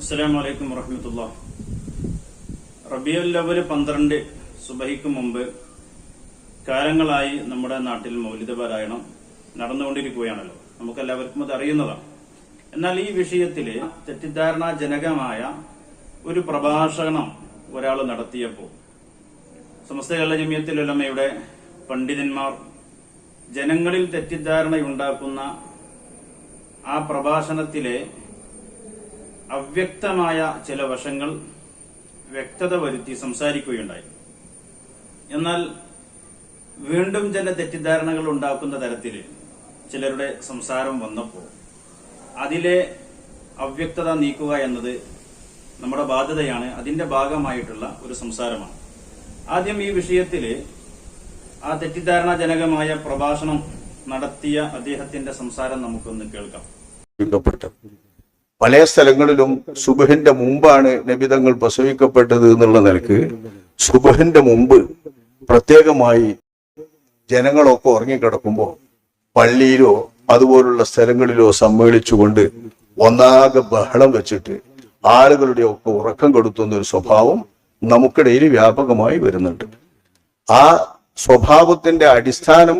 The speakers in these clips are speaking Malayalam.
അസ്സലാമു അലൈക്കും വറഹമത്തുള്ള. റബിയുൽ അവൽ പന്ത്രണ്ട് സുബഹിക്ക് മുമ്പ് കാലങ്ങളായി നമ്മുടെ നാട്ടിൽ മൗലിക പാരായണം നടന്നുകൊണ്ടിരിക്കുകയാണല്ലോ. നമുക്കെല്ലാവർക്കും അത് അറിയുന്നതാണ്. എന്നാൽ ഈ വിഷയത്തിൽ തെറ്റിദ്ധാരണാജനകമായ ഒരു പ്രഭാഷണം ഒരാൾ നടത്തിയപ്പോൾ സമസ്ത കേരള ജമിയത്തിലുലമയുടെ പണ്ഡിതന്മാർ ജനങ്ങളിൽ തെറ്റിദ്ധാരണയുണ്ടാക്കുന്ന ആ പ്രഭാഷണത്തിലെ അവ്യക്തമായ ചില വശങ്ങൾ വ്യക്തത വരുത്തി സംസാരിക്കുകയുണ്ടായി. എന്നാൽ വീണ്ടും ചില തെറ്റിദ്ധാരണകൾ ഉണ്ടാക്കുന്ന തരത്തിൽ ചിലരുടെ സംസാരം വന്നപ്പോൾ അതിലെ അവ്യക്തത നീക്കുക എന്നത് നമ്മുടെ ബാധ്യതയാണ്. അതിന്റെ ഭാഗമായിട്ടുള്ള ഒരു സംസാരമാണ്. ആദ്യം ഈ വിഷയത്തിൽ ആ തെറ്റിദ്ധാരണാജനകമായ പ്രഭാഷണം നടത്തിയ അദ്ദേഹത്തിന്റെ സംസാരം നമുക്കൊന്ന് കേൾക്കാം. പല സ്ഥലങ്ങളിലും സുബഹിന്റെ മുമ്പാണ് നബിതങ്ങൾ പ്രസവിക്കപ്പെട്ടത് എന്നുള്ള നിലയ്ക്ക് സുബഹിന്റെ മുമ്പ് പ്രത്യേകമായി ജനങ്ങളൊക്കെ ഉറങ്ങിക്കിടക്കുമ്പോൾ പള്ളിയിലോ അതുപോലുള്ള സ്ഥലങ്ങളിലോ സമ്മേളിച്ചുകൊണ്ട് ഒന്നാകെ ബഹളം വെച്ചിട്ട് ആളുകളുടെ ഒക്കെ ഉറക്കം കെടുത്തുന്ന ഒരു സ്വഭാവം നമുക്കിടയിൽ വ്യാപകമായി വരുന്നുണ്ട്. ആ സ്വഭാവത്തിന്റെ അടിസ്ഥാനം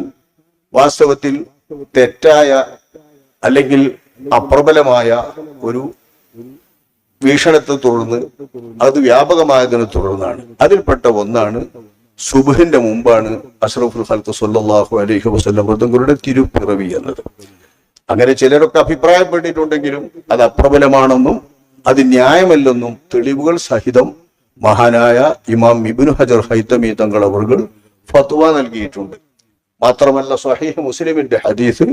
വാസ്തവത്തിൽ തെറ്റായ അല്ലെങ്കിൽ അപ്രബലമായ ഒരു വീക്ഷണത്തെ തുടർന്ന് അത് വ്യാപകമായതിനെ തുടർന്നാണ്. അതിൽപ്പെട്ട ഒന്നാണ് സുബുഹിന്റെ മുമ്പാണ് അഷ്റഫുൽ ഖൽക്ക് സല്ലാഹു അലൈഹി വസല്ലം മൃതങ്ങളുടെ തിരുപ്പിറവി എന്നത്. അങ്ങനെ ചിലരൊക്കെ അഭിപ്രായപ്പെട്ടിട്ടുണ്ടെങ്കിലും അത് അപ്രബലമാണെന്നും അത് ന്യായമല്ലെന്നും തെളിവുകൾ സഹിതം മഹാനായ ഇമാം ഇബ്നു ഹജർ ഹൈത്തമി തങ്ങൾ അവർ ഫത്വ നൽകിയിട്ടുണ്ട്. മാത്രമല്ല സ്വഹീഹ് മുസ്ലിമിന്റെ ഹദീസ്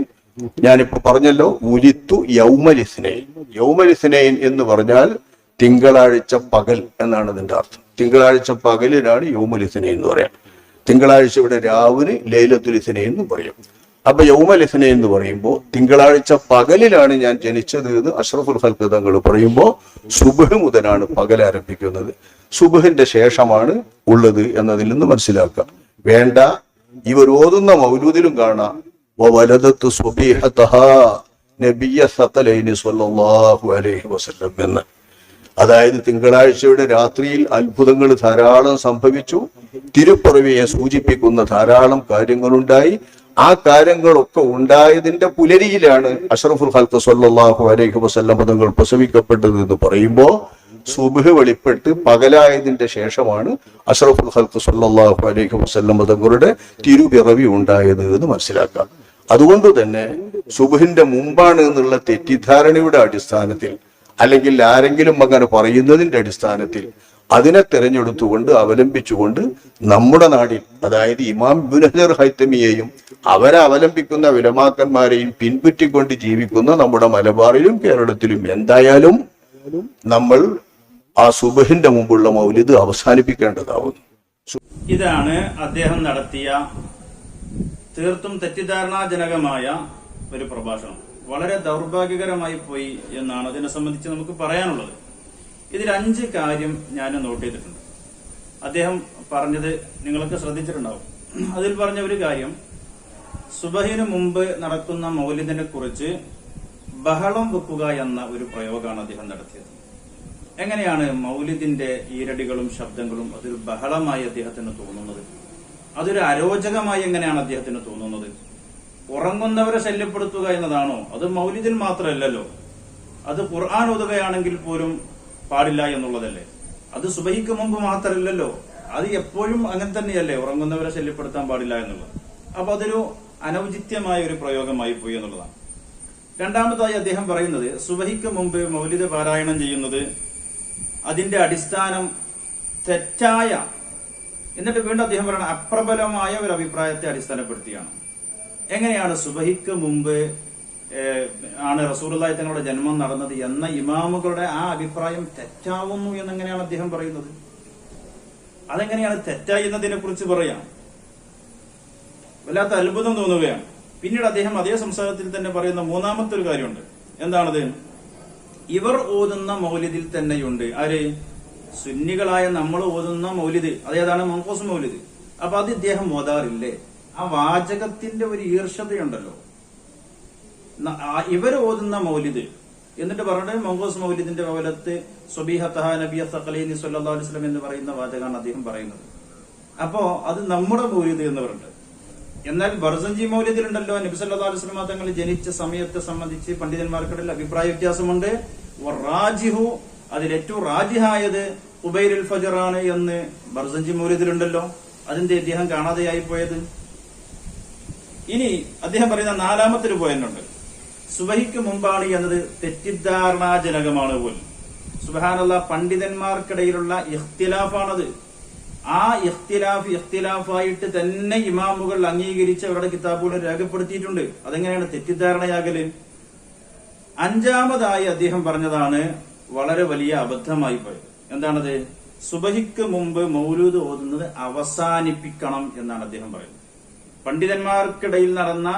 ഞാനിപ്പോ പറഞ്ഞല്ലോ ഉലിത്തു യൗമലിസ്നൈൻ യൗമലിസ്നൈൻ എന്ന് പറഞ്ഞാൽ തിങ്കളാഴ്ച പകൽ എന്നാണ് അതിന്റെ അർത്ഥം. തിങ്കളാഴ്ച പകലിനാണ് യൗമലിസ്നൈൻ എന്ന് പറയാം. തിങ്കളാഴ്ച ഇവിടെ രാവിന് ലൈലത്തുലിസിനെ എന്ന് പറയും. അപ്പൊ യൗമലിസിനെ എന്ന് പറയുമ്പോൾ തിങ്കളാഴ്ച പകലിലാണ് ഞാൻ ജനിച്ചത് എന്ന് അഷ്റഫുൽ ഹൽക്ക് തങ്ങൾ പറയുമ്പോൾ സുബഹ് മുതലാണ് പകൽ ആരംഭിക്കുന്നത്. സുബഹിന്റെ ശേഷമാണ് ഉള്ളത് എന്നതിൽ നിന്ന് മനസ്സിലാക്കാം. വേണ്ട ഇവർ ഓതുന്ന മൗലൂദിലും കാണാം. വലതത്ത് സുബീഹത്തഹാ നബിയ സത്തലൈനി സ്വല്ലല്ലാഹു അലൈഹി വസല്ലം എന്ന്. അതായത് തിങ്കളാഴ്ചയുടെ രാത്രിയിൽ അത്ഭുതങ്ങൾ ധാരാളം സംഭവിച്ചു. തിരുപ്പുറവിയെ സൂചിപ്പിക്കുന്ന ധാരാളം കാര്യങ്ങളുണ്ടായി. ആ കാര്യങ്ങളൊക്കെ ഉണ്ടായതിന്റെ പുലരിയിലാണ് അഷറഫുൽ ഖൽക്ക് സല്ലാഹു അലൈഹി വസല്ലം പദങ്ങൾ പ്രസവിക്കപ്പെട്ടത് എന്ന് പറയുമ്പോൾ സുബഹ് വെളിപ്പെട്ട് പകലായതിന്റെ ശേഷമാണ് അഷറഫുൽ ഖൽക്ക് സല്ലാഹു അലൈഹി വസല്ലം പദങ്ങളുടെ തിരുപിറവി ഉണ്ടായത് എന്ന് മനസ്സിലാക്കാം. അതുകൊണ്ട് തന്നെ സുബുഹിന്റെ മുമ്പാണ് എന്നുള്ള തെറ്റിദ്ധാരണയുടെ അടിസ്ഥാനത്തിൽ അല്ലെങ്കിൽ ആരെങ്കിലും അങ്ങനെ പറയുന്നതിന്റെ അടിസ്ഥാനത്തിൽ അതിനെ തിരഞ്ഞെടുത്തുകൊണ്ട് അവലംബിച്ചുകൊണ്ട് നമ്മുടെ നാടിൽ അതായത് ഇമാം ബുനഹർ ഹൈത്തമിയെയും അവരെ അവലംബിക്കുന്ന വിലമാക്കന്മാരെയും പിൻപറ്റിക്കൊണ്ട് ജീവിക്കുന്ന നമ്മുടെ മലബാറിലും കേരളത്തിലും എന്തായാലും നമ്മൾ ആ സുബഹിന്റെ മുമ്പുള്ള മൗലിദ് അവസാനിപ്പിക്കേണ്ടതാവുന്നു. ഇതാണ് അദ്ദേഹം നടത്തിയ തീർത്തും തെറ്റിദ്ധാരണാജനകമായ ഒരു പ്രഭാഷണം. വളരെ ദൗർഭാഗ്യകരമായി പോയി എന്നാണ് അതിനെ സംബന്ധിച്ച് നമുക്ക് പറയാനുള്ളത്. ഇതിൽ അഞ്ച് കാര്യം ഞാൻ നോട്ട് ചെയ്തിട്ടുണ്ട്. അദ്ദേഹം പറഞ്ഞത് നിങ്ങൾക്ക് ശ്രദ്ധിച്ചിട്ടുണ്ടാവും. അതിൽ പറഞ്ഞ ഒരു കാര്യം സുബഹിന് മുമ്പ് നടക്കുന്ന മൗലിദിനെ കുറിച്ച് ബഹളം വെക്കുക എന്ന ഒരു പ്രയോഗമാണ് അദ്ദേഹം നടത്തിയത്. എങ്ങനെയാണ് മൗലിദിന്റെ ഈരടികളും ശബ്ദങ്ങളും അതൊരു ബഹളമായി അദ്ദേഹത്തിന് തോന്നുന്നത്? അതൊരു അരോചകമായി എങ്ങനെയാണ് അദ്ദേഹത്തിന് തോന്നുന്നത്? ഉറങ്ങുന്നവരെ ശല്യപ്പെടുത്തുക എന്നതാണോ? അത് മൗലിദിൽ മാത്രമല്ലല്ലോ. അത് ഖുർആൻ ഓതുകയാണെങ്കിൽ പോലും പാടില്ല എന്നുള്ളതല്ലേ? അത് സുബഹിക്ക് മുമ്പ് മാത്രമല്ലല്ലോ. അത് എപ്പോഴും അങ്ങനെ തന്നെയല്ലേ ഉറങ്ങുന്നവരെ ശല്യപ്പെടുത്താൻ പാടില്ല എന്നുള്ളത്. അപ്പൊ അതൊരു അനൗചിത്യമായ ഒരു പ്രയോഗമായി പോയി എന്നുള്ളതാണ്. രണ്ടാമതായി അദ്ദേഹം പറയുന്നത് സുബഹിക്ക് മുമ്പ് മൗലിക പാരായണം ചെയ്യുന്നത് അതിന്റെ അടിസ്ഥാനം തെറ്റായ എന്നിട്ട് വീണ്ടും അദ്ദേഹം പറയണം അപ്രബലമായ ഒരു അഭിപ്രായത്തെ അടിസ്ഥാനപ്പെടുത്തിയാണ്. എങ്ങനെയാണ് സുബഹിക്ക് മുമ്പ് ആണ് റസൂറുല്ലായി തങ്ങളുടെ ജന്മം നടന്നത് എന്ന ഇമാമുകളുടെ ആ അഭിപ്രായം തെറ്റാവുന്നു എന്നെങ്ങനെയാണ് അദ്ദേഹം പറയുന്നത്? അതെങ്ങനെയാണ് തെറ്റായിരുന്നതിനെ കുറിച്ച് പറയാം. വല്ലാത്ത അത്ഭുതം തോന്നുകയാണ്. പിന്നീട് അദ്ദേഹം അതേ സംസാരത്തിൽ തന്നെ പറയുന്ന മൂന്നാമത്തെ ഒരു കാര്യമുണ്ട്. എന്താണത്? ഇവർ ഓതുന്ന മൗല്യത്തിൽ തന്നെയുണ്ട്. ആര്? സുന്നികളായ നമ്മൾ ഓതുന്ന മൗലിദ് അതേതാണ് മങ്കോസ് മൗലിദ്. അപ്പൊ അത് ഇദ്ദേഹം ഓതാറില്ലേ? ആ വാചകത്തിന്റെ ഒരു ഈർഷതയുണ്ടല്ലോ ഇവർ ഓതുന്ന മൗലിദ്. എന്നിട്ട് പറഞ്ഞിട്ട് മങ്കോസ് മൗലിദിന്റെ മൗലത്ത് സ്വബീഹത്തഹ നബിയ സഖലീനി വസല്ലം എന്ന് പറയുന്ന വാചകമാണ് അദ്ദേഹം പറയുന്നത്. അപ്പോ അത് നമ്മുടെ മൗലിദ് എന്ന് പറഞ്ഞിട്ട്. എന്നാൽ ബർസഞ്ചി മൗലിദിലുണ്ടല്ലോ നബി സല്ലാ അലൈഹി വസല്ലം തങ്ങൾ ജനിച്ച സമയത്തെ സംബന്ധിച്ച് പണ്ഡിതന്മാർക്കിടയിൽ അഭിപ്രായ വ്യത്യാസമുണ്ട്. റാജിഹു അതിൽ ഏറ്റവും റാജിഹായത് ഉബൈരുൽ ഫജറാണ് എന്ന് ബർസഞ്ചി മൗലിദിലുണ്ടല്ലോ. അതിന്റെ അദ്ദേഹം കാണാതെയായി പോയത്. ഇനി അദ്ദേഹം പറയുന്ന നാലാമത്തെ ഒരു പോയിന്റുണ്ട് സുബഹിക്ക് മുമ്പാണ് എന്നത് തെറ്റിദ്ധാരണാജനകമാണ് പോലും. സുബഹാനുള്ള പണ്ഡിതന്മാർക്കിടയിലുള്ള ഇഖ്തിലാഫാണത്. ആ ഇഖ്തിലാഫ് ഇഖ്തിലാഫായിട്ട് തന്നെ ഇമാമുകൾ അംഗീകരിച്ച് അവരുടെ കിതാബുകൾ രേഖപ്പെടുത്തിയിട്ടുണ്ട്. അതെങ്ങനെയാണ് തെറ്റിദ്ധാരണയാകൽ? അഞ്ചാമതായി അദ്ദേഹം പറഞ്ഞതാണ് വളരെ വലിയ അബദ്ധമായി പോയത്. എന്താണത്? സുബഹിക്ക് മുമ്പ് മൗലൂദ് ഓതുന്നത് അവസാനിപ്പിക്കണം എന്നാണ് അദ്ദേഹം പറയുന്നത്. പണ്ഡിതന്മാർക്കിടയിൽ നടന്ന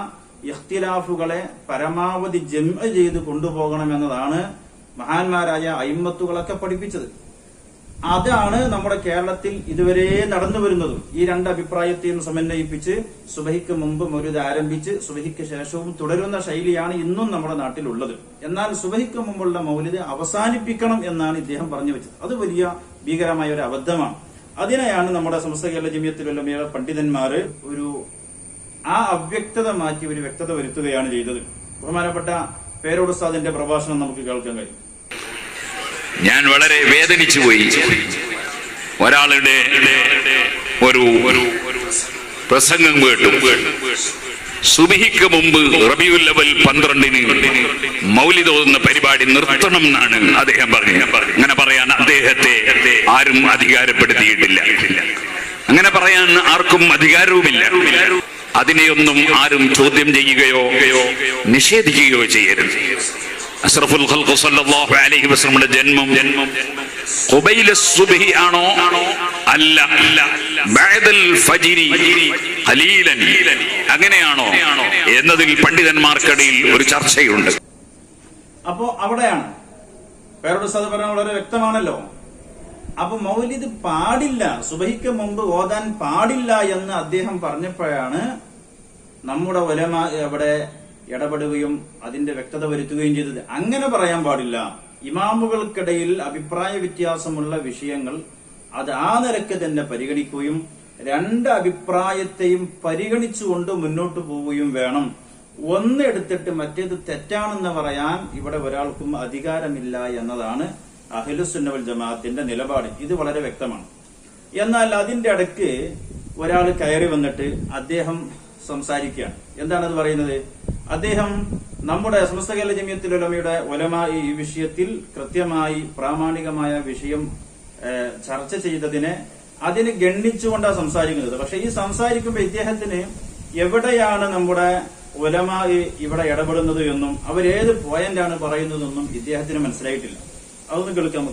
ഇഖ്തിലാഫുകളെ പരമാവധി ജമ ചെയ്ത് കൊണ്ടുപോകണം എന്നതാണ് മഹാന്മാരായ അയിമത്തുകളൊക്കെ പഠിപ്പിച്ചത്. അതാണ് നമ്മുടെ കേരളത്തിൽ ഇതുവരെ നടന്നു വരുന്നതും. ഈ രണ്ട് അഭിപ്രായത്തെയും സമന്വയിപ്പിച്ച് സുബഹിക്ക് മുമ്പ് മൗലിദ് ആരംഭിച്ച് സുബഹിക്ക് ശേഷവും തുടരുന്ന ശൈലിയാണ് ഇന്നും നമ്മുടെ നാട്ടിലുള്ളത്. എന്നാൽ സുബഹിക്ക് മുമ്പുള്ള മൗലിദ് അവസാനിപ്പിക്കണം എന്നാണ് ഇദ്ദേഹം പറഞ്ഞു വെച്ചത്. അത് വലിയ ഭീകരമായ ഒരു അബദ്ധമാണ്. അതിനെയാണ് നമ്മുടെ സമസ്ത കേരള ജമ്യത്തിലുള്ള പണ്ഡിതന്മാർ ഒരു ആ അവ്യക്തത മാറ്റി ഒരു വ്യക്തത വരുത്തുകയാണ് ചെയ്തത്. ബഹുമാനപ്പെട്ട പേരോട് ഉസ്താദിന്റെ പ്രഭാഷണം നമുക്ക് കേൾക്കാൻ കഴിയും. ഞാൻ വളരെ വേദനിച്ചു പോയി. ഒരാളുടെ ഒരു ഒരു പ്രസംഗം കേട്ടു. സുബിഹിക്ക് മുമ്പ് റബിയുൽ അവൽ പന്ത്രണ്ടിന് മൗലിദ് തോന്നുന്ന പരിപാടി നിർത്തണം എന്നാണ് അദ്ദേഹം പറഞ്ഞു അങ്ങനെ പറയാൻ അദ്ദേഹത്തെ ആരും അധികാരപ്പെടുത്തിയിട്ടില്ല. അങ്ങനെ പറയാൻ ആർക്കും അധികാരവുമില്ല. അതിനെയൊന്നും ആരും ചോദ്യം ചെയ്യുകയോ നിഷേധിക്കുകയോ ചെയ്യരുത്. അഷ്റഫുൽ ഖൽഖ് സല്ലല്ലാഹു അലൈഹി വസല്ലമയുടെ ജന്മം ജന്മം ഖുബൈല സുബ്ഹി ആണോ? അല്ല. അല്ല ബഅദൽ ഫജ്രി ഖലീലൻ. അങ്ങനെയാണോ? എന്നതിൽ പണ്ഡിതന്മാർക്കിടയിൽ ഒരു ചർച്ചയുണ്ട്. അപ്പോ അവിടെയാണ്. പേരോട് സത് പറഞ്ഞ വളരെ വ്യക്തമാണല്ലോ. അപ്പൊ മൗലിദ് പാടില്ല. സുബഹിക്ക് മുമ്പ് ഓതാൻ പാടില്ല എന്ന് അദ്ദേഹം പറഞ്ഞപ്പോഴാണ് നമ്മുടെ ഒലമ അവിടെ ഇടപെടുകയും അതിന്റെ വ്യക്തത വരുത്തുകയും ചെയ്തത്. അങ്ങനെ പറയാൻ പാടില്ല. ഇമാമുകൾക്കിടയിൽ അഭിപ്രായ വ്യത്യാസമുള്ള വിഷയങ്ങൾ അത് ആ നിരക്ക് തന്നെ പരിഗണിക്കുകയും രണ്ട് അഭിപ്രായത്തെയും പരിഗണിച്ചുകൊണ്ട് മുന്നോട്ട് പോവുകയും വേണം. ഒന്ന് എടുത്തിട്ട് മറ്റേത് തെറ്റാണെന്ന് പറയാൻ ഇവിടെ ഒരാൾക്കും അധികാരമില്ല എന്നതാണ് അഹിലുസുന്നവൽ ജമാഅത്തിന്റെ നിലപാട്. ഇത് വളരെ വ്യക്തമാണ്. എന്നാൽ അതിന്റെ ഇടയ്ക്ക് ഒരാൾ കയറി വന്നിട്ട് അദ്ദേഹം സംസാരിക്കുകയാണ്. എന്താണ് അത് പറയുന്നത്? അദ്ദേഹം നമ്മുടെ സമസ്ത കേരള ജമിയത്തിൽ ഉലമയുടെ ഒലമ ഈ വിഷയത്തിൽ കൃത്യമായി പ്രാമാണികമായ വിഷയം ചർച്ച ചെയ്തതിനെ അതിന് ഗണ്ണിച്ചുകൊണ്ടാണ് സംസാരിക്കുന്നത്. പക്ഷെ ഈ സംസാരിക്കുമ്പോൾ ഇദ്ദേഹത്തിന് എവിടെയാണ് നമ്മുടെ ഒലമ ഇവിടെ ഇടപെടുന്നത് എന്നും അവരേത് പോയിന്റാണ് പറയുന്നതെന്നും ഇദ്ദേഹത്തിന് മനസ്സിലായിട്ടില്ല. അതൊന്നും കേൾക്കാൻ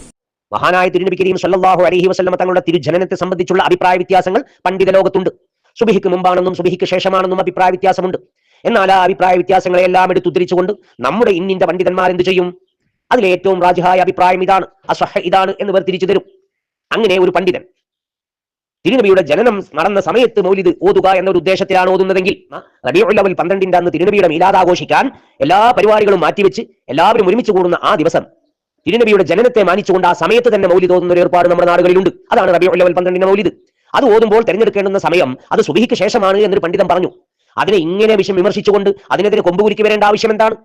മഹാനായ തിരുനബി കരീം സല്ലല്ലാഹു അലൈഹി വസല്ലമ തങ്ങളുടെ തിരുജനനത്തെ സംബന്ധിച്ചുള്ള അഭിപ്രായ വ്യത്യാസങ്ങൾ പണ്ഡിത ലോകത്തുണ്ട്. സുബിഹിക്ക് മുമ്പാണെന്നും സുബിഹിക്ക് ശേഷമാണെന്നും അഭിപ്രായ വ്യത്യാസമുണ്ട്. എന്നാൽ ആ അഭിപ്രായ വ്യത്യാസങ്ങളെ എല്ലാം എടുത്തുദ്ധരിച്ചുകൊണ്ട് നമ്മുടെ ഇന്നിന്റെ പണ്ഡിതന്മാർ എന്ത് ചെയ്യും? അതിലേറ്റവും രാജഹായ അഭിപ്രായം ഇതാണ്. അസഹ ഇതാണ് എന്ന് വേർതിരിച്ചു തരും. അങ്ങനെ ഒരു പണ്ഡിതൻ തിരുനബിയുടെ ജനനം നടന്ന സമയത്ത് മൗലിദ് ഓതുക എന്നൊരു ഉദ്ദേശത്തിലാണ് ഓതുന്നതെങ്കിൽ റബിയുള്ളവൽ പന്ത്രണ്ടിന്റെ അന്ന് തിരുനബിയുടെ മീലാദ് ആഘോഷിക്കാൻ എല്ലാ പരിപാടികളും മാറ്റിവെച്ച് എല്ലാവരും ഒരുമിച്ച് കൂടുന്ന ആ ദിവസം തിരുനബിയുടെ ജനനത്തെ മാനിച്ചുകൊണ്ട് ആ സമയത്ത് തന്നെ മൗലിദ് ഓതുന്ന ഒരു ഏർപ്പാട് നമ്മുടെ നാടുകളിലുണ്ട്. അതാണ് റബിയുള്ളവൽ പന്ത്രണ്ടിന്റെ മൗലിദ്. അത് ഓതുമ്പോൾ തിരഞ്ഞെടുക്കേണ്ടുന്ന സമയം അത് സുബഹിക്ക് ശേഷമാണ് എന്നൊരു പണ്ഡിതൻ പറഞ്ഞു. അതിനെ ഇങ്ങനെ വിഷം വിമർശിച്ചുകൊണ്ട് അതിനെതിരെ കൊമ്പുകുരുക്കി വരേണ്ട ആവശ്യം എന്താണ്?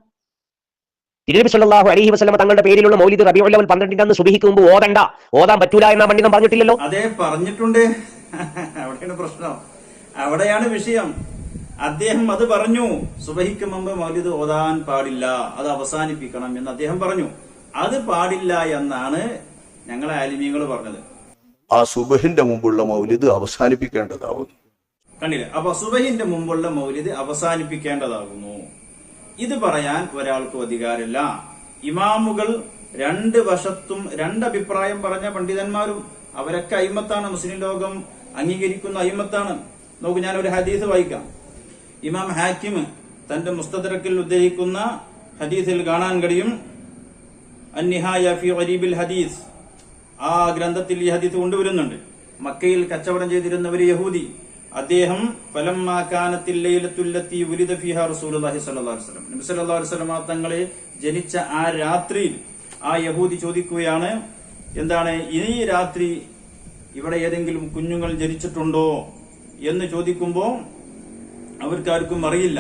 തിരുനബി സല്ലാഹു അലഹി വസ്ലമ തങ്ങളുടെ പേരിലുള്ള മൗലിദ് റബി അവൽ പന്ത്രണ്ടിന്റെ അന്ന് സുബഹിക്ക് മുമ്പ് ഓതണ്ട. ഓതാൻ പറ്റൂല എന്ന പണ്ഡിതം പറഞ്ഞിട്ടില്ലല്ലോ? അതേ പറഞ്ഞിട്ടുണ്ട്. അവിടെയാണ് പ്രശ്നം. അവിടെയാണ് വിഷയം. അദ്ദേഹം അത് പറഞ്ഞു. സുബഹിക്ക് മുമ്പ് മൗലിദ് ഓതാൻ പാടില്ല. അത് അവസാനിപ്പിക്കണം എന്ന് അദ്ദേഹം പറഞ്ഞു. അത് പാടില്ല എന്നാണ് ഞങ്ങളെ ആലിമീങ്ങൾ പറഞ്ഞത്. ആ സുബഹിന്റെ മുമ്പുള്ള മൗലിദ് അവസാനിപ്പിക്കേണ്ടതാവുന്നു. കണ്ടില്ലേ? അപ്പൊ സുബഹിന്റെ മുമ്പുള്ള മൗലിദ് അവസാനിപ്പിക്കേണ്ടതാകുന്നു. ഇത് പറയാൻ ഒരാൾക്കും അധികാരമില്ല. ഇമാമുകൾ രണ്ട് വശത്തും രണ്ട് അഭിപ്രായം പറഞ്ഞ പണ്ഡിതന്മാരും അവരൊക്കെ അയിമത്താണ്. മുസ്ലിം ലോകം അംഗീകരിക്കുന്ന അയിമത്താണ്. നോക്ക് ഞാൻ ഒരു ഹദീസ് വായിക്കാം. ഇമാം ഹാക്കിം തന്റെ മുസ്തദറക്കിൽ ഉദ്ധരിക്കുന്ന ഹദീസിൽ കാണാൻ കഴിയും. അന്നിഹായ ഹദീസ്. ആ ഗ്രന്ഥത്തിൽ ഈ ഹദീസ് കൊണ്ടുവരുന്നുണ്ട്. മക്കയിൽ കച്ചവടം ചെയ്തിരുന്ന ഒരു യഹൂദി. അദ്ദേഹം ഫലമാക്കാനത്തില്ലത്തി ഉലിത ഫിഹ റസൂലുള്ളാഹി സ്വല്ലല്ലാഹു അലൈഹി വസല്ലം. നബി അലൈഹി വസല്ലം തങ്ങളെ ജനിച്ച ആ രാത്രിയിൽ ആ യഹൂദി ചോദിക്കുകയാണ് എന്താണ് ഈ രാത്രി ഇവിടെ ഏതെങ്കിലും കുഞ്ഞുങ്ങൾ ജനിച്ചിട്ടുണ്ടോ എന്ന് ചോദിക്കുമ്പോൾ അവർക്കാർക്കും അറിയില്ല.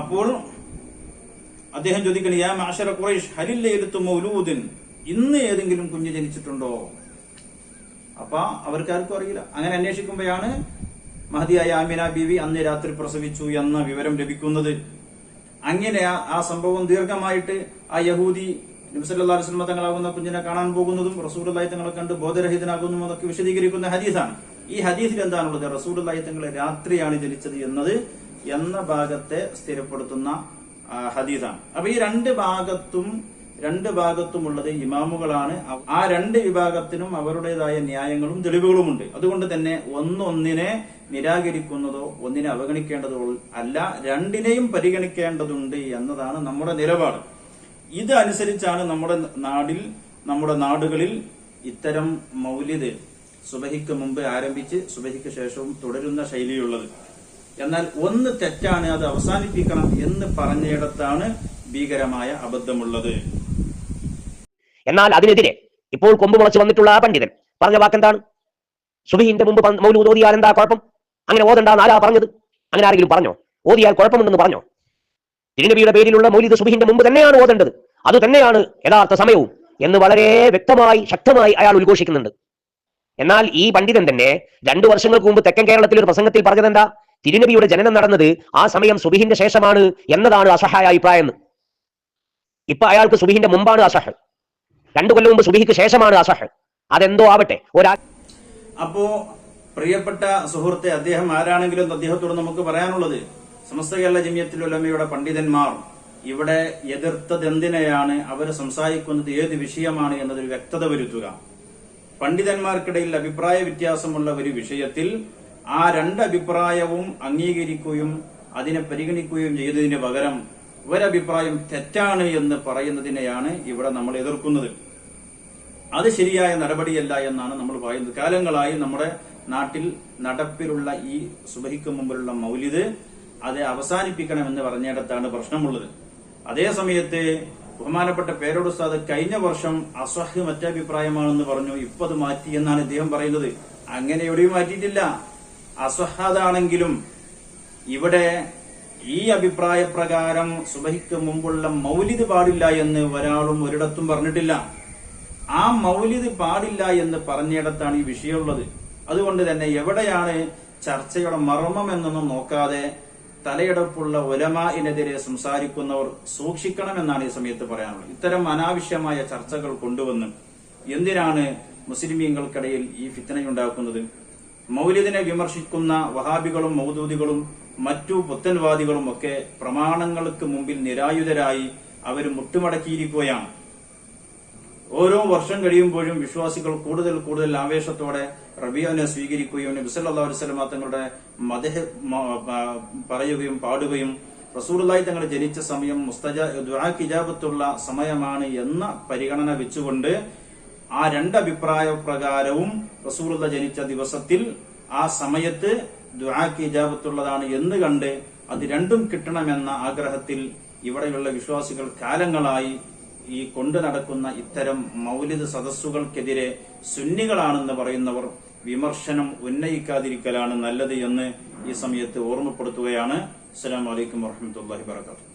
അപ്പോൾ അദ്ദേഹം ചോദിക്കണ യാ മാഷറ ഖുറൈഷ് ഹലില്ലയിലെത്തു മൗലൂദിൻ? ഇന്ന് ഏതെങ്കിലും കുഞ്ഞ് ജനിച്ചിട്ടുണ്ടോ? അപ്പൊ അവർക്കാർക്കും അറിയില്ല. അങ്ങനെ അന്വേഷിക്കുമ്പോഴാണ് മഹതിയായ ആമിന ബീവി അന്ന് രാത്രി പ്രസവിച്ചു എന്ന വിവരം ലഭിക്കുന്നത്. അങ്ങനെ ആ- സംഭവം ദീർഘമായിട്ട് ആ യഹൂദി നബിസല്ലാ വസ്ലമ തങ്ങളാകുന്ന കുഞ്ഞിനെ കാണാൻ പോകുന്നതും റസൂലുള്ളാഹി തങ്ങളെ കണ്ട് ബോധരഹിതനാകുന്നതും അതൊക്കെ വിശദീകരിക്കുന്ന ഹദീസാണ്. ഈ ഹദീസിൽ എന്താണുള്ളത്? റസൂലുള്ളാഹി തങ്ങളെ രാത്രിയാണ് ജനിച്ചത് എന്നത് എന്ന ഭാഗത്തെ സ്ഥിരപ്പെടുത്തുന്ന ഹദീസാണ്. അപ്പൊ ഈ രണ്ട് ഭാഗത്തും രണ്ട് ഭാഗത്തുമുള്ളത് ഇമാമുകളാണ്. ആ രണ്ട് വിഭാഗത്തിനും അവരുടേതായ ന്യായങ്ങളും തെളിവുകളുമുണ്ട്. അതുകൊണ്ട് തന്നെ ഒന്നൊന്നിനെ നിരാകരിക്കുന്നതോ ഒന്നിനെ അവഗണിക്കേണ്ടതോ അല്ല രണ്ടിനെയും പരിഗണിക്കേണ്ടതുണ്ട് എന്നതാണ് നമ്മുടെ നിലപാട്. ഇത് അനുസരിച്ചാണ് നമ്മുടെ നാടിൽ നമ്മുടെ നാടുകളിൽ ഇത്തരം മൗലിദ് സുബഹിക്ക് മുമ്പ് ആരംഭിച്ച് സുബഹിക്ക് ശേഷവും തുടരുന്ന ശൈലിയുള്ളത്. എന്നാൽ ഒന്ന് തെറ്റാണ് അത് അവസാനിപ്പിക്കണം എന്ന് പറഞ്ഞിടത്താണ് ഭീകരമായ അബദ്ധമുള്ളത്. എന്നാൽ അതിനെതിരെ ഇപ്പോൾ കൊമ്പ് മുളച്ച് വന്നിട്ടുള്ള ആ പണ്ഡിതൻ പറഞ്ഞ വാക്കെന്താണ്? സുബഹിന്റെ മുമ്പ് മൗലൂദ് എന്താ കുഴപ്പം? അങ്ങനെ ഓതണ്ടാന്ന് ആരാ പറഞ്ഞത്. അങ്ങനെ ആരെങ്കിലും പറഞ്ഞോ? ഓതിയാൽ കുഴപ്പമുണ്ടെന്ന് പറഞ്ഞോ? തിരുനബിയുടെ പേരിലുള്ള മൗലിദ് സുബിഹിന്റെ മുമ്പ് തന്നെയാണ് ഓതേണ്ടത്. അത് തന്നെയാണ് യഥാർത്ഥ സമയവും എന്ന് വളരെ വ്യക്തമായി ശക്തമായി അയാൾ ഉദ്ഘോഷിക്കുന്നുണ്ട്. എന്നാൽ ഈ പണ്ഡിതൻ തന്നെ രണ്ടു വർഷങ്ങൾക്ക് മുമ്പ് തെക്കൻ കേരളത്തിൽ ഒരു പ്രസംഗത്തിൽ പറഞ്ഞതെന്താ? തിരുനബിയുടെ ജനനം നടന്നത് ആ സമയം സുബിഹിന്റെ ശേഷമാണ് എന്നതാണ് അസഹായ അഭിപ്രായം. ഇപ്പൊ അയാൾക്ക് സുബിഹിന്റെ മുമ്പാണ് അസഹ്. രണ്ടു കൊല്ലം മുമ്പ് സുബിഹിക്ക് ശേഷമാണ് അസഹ്. അതെന്തോ ആവട്ടെ. ഒരാ അപ്പോ പ്രിയപ്പെട്ട സുഹൃത്തെ അദ്ദേഹം ആരാണെങ്കിലും അദ്ദേഹത്തോട് നമുക്ക് പറയാനുള്ളത് സമസ്ത കേരള ജമിയത്തിൽ ഉലമയുടെ പണ്ഡിതന്മാർ ഇവിടെ എതിർത്തത് എന്തിനെയാണ് അവർ സംസാരിക്കുന്നത് ഏത് വിഷയമാണ് എന്നതിൽ വ്യക്തത വരുത്തുക. പണ്ഡിതന്മാർക്കിടയിൽ അഭിപ്രായ വ്യത്യാസമുള്ള ഒരു വിഷയത്തിൽ ആ രണ്ട് അഭിപ്രായവും അംഗീകരിക്കുകയും അതിനെ പരിഗണിക്കുകയും ചെയ്തതിന് പകരം ഒരഭിപ്രായം തെറ്റാണ് എന്ന് പറയുന്നതിനെയാണ് ഇവിടെ നമ്മൾ എതിർക്കുന്നത്. അത് ശരിയായ നടപടിയല്ല എന്നാണ് നമ്മൾ പറയുന്നത്. കാലങ്ങളായി നമ്മുടെ നാട്ടിൽ നടപ്പിലുള്ള ഈ സുബഹിക്ക് മുമ്പിലുള്ള മൗലിദ് അത് അവസാനിപ്പിക്കണമെന്ന് പറഞ്ഞിടത്താണ് പ്രശ്നമുള്ളത്. അതേ സമയത്ത് ബഹുമാനപ്പെട്ട പേരോട് ഉസ്താദ് കഴിഞ്ഞ വർഷം അസഹ്യ മറ്റഭിപ്രായമാണെന്ന് പറഞ്ഞു ഇപ്പൊ അത് മാറ്റി എന്നാണ് ഇദ്ദേഹം പറയുന്നത്. അങ്ങനെ എവിടെയും മാറ്റിയിട്ടില്ല. അസഹാദാണെങ്കിലും ഇവിടെ ഈ അഭിപ്രായ പ്രകാരം സുബഹിക്ക് മുമ്പുള്ള മൗലിദ് പാടില്ല എന്ന് ഒരാളും ഒരിടത്തും പറഞ്ഞിട്ടില്ല. ആ മൗലിദ് പാടില്ല എന്ന് പറഞ്ഞിടത്താണ് ഈ വിഷയമുള്ളത്. അതുകൊണ്ട് തന്നെ എവിടെയാണ് ചർച്ചയുടെ മർമ്മം എന്നൊന്നും നോക്കാതെ തലയെടുപ്പുള്ള ഒലമാനെതിരെ സംസാരിക്കുന്നവർ സൂക്ഷിക്കണമെന്നാണ് ഈ സമയത്ത് പറയാനുള്ളത്. ഇത്തരം അനാവശ്യമായ ചർച്ചകൾ കൊണ്ടുവന്ന് എന്തിനാണ് മുസ്ലിമീങ്ങൾക്കിടയിൽ ഈ ഫിത്തനയുണ്ടാക്കുന്നത്? മൗലിദിനെ വിമർശിക്കുന്ന വഹാബികളും മൗദൂദികളും മറ്റു പുത്തൻവാദികളും ഒക്കെ പ്രമാണങ്ങൾക്ക് മുമ്പിൽ നിരായുധരായി അവർ മുട്ടുമടക്കിയിരിക്കുകയാണ്. ഓരോ വർഷം കഴിയുമ്പോഴും വിശ്വാസികൾ കൂടുതൽ കൂടുതൽ ആവേശത്തോടെ റബിയോനെ സ്വീകരിക്കുകയും നബി സല്ലല്ലാഹു അലൈഹി വസല്ലമ തങ്ങളുടെ മദഹ പറയുകയും പാടുകയും റസൂലുള്ളാഹി തങ്ങൾ ജനിച്ച സമയം മുസ്തജ ദുആ കിജാബത്തുള്ള സമയമാണ് എന്ന പരിഗണന വെച്ചുകൊണ്ട് ആ രണ്ട് അഭിപ്രായ പ്രകാരവും റസൂലുള്ള ജനിച്ച ദിവസത്തിൽ ആ സമയത്ത് ദുആക്ക് ഇജാബത്തുള്ളതാണ് എന്ന് കണ്ട് അത് രണ്ടും കിട്ടണമെന്ന ആഗ്രഹത്തിൽ ഇവിടെയുള്ള വിശ്വാസികൾ കാലങ്ങളായി ഈ കൊണ്ടു നടക്കുന്ന ഇത്തരം മൗലിദ് സദസ്സുകൾക്കെതിരെ സുന്നികളാണെന്ന് പറയുന്നവർ വിമർശനം ഉന്നയിക്കാതിരിക്കലാണ് നല്ലത് എന്ന് ഈ സമയത്ത് ഓർമ്മപ്പെടുത്തുകയാണ്. അസ്സാം വലൈക്കും വാഹമത്തല്ലാഹി വാബർകാതുഹു